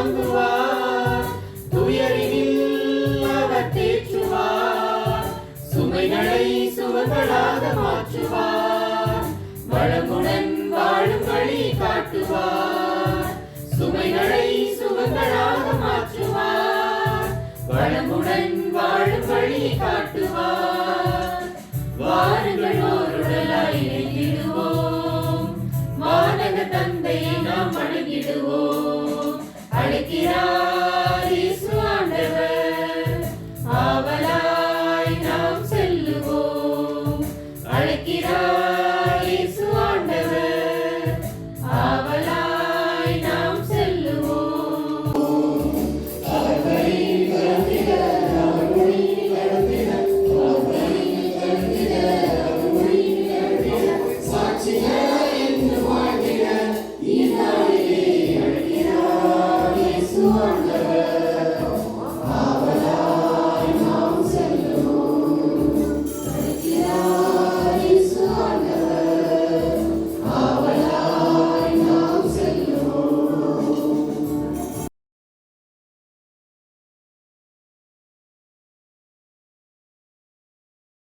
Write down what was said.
தாங்குவார் துயரினில் அவர் தேற்றுவார் சுமைகளை சுகங்களாக மாற்றுவார். வளமுடன் வாழும் வழி காட்டுவார். சுமைகளை சுகங்களாக மாற்றுவார். வளமுடன் வாழும் வழி காட்டுவார்.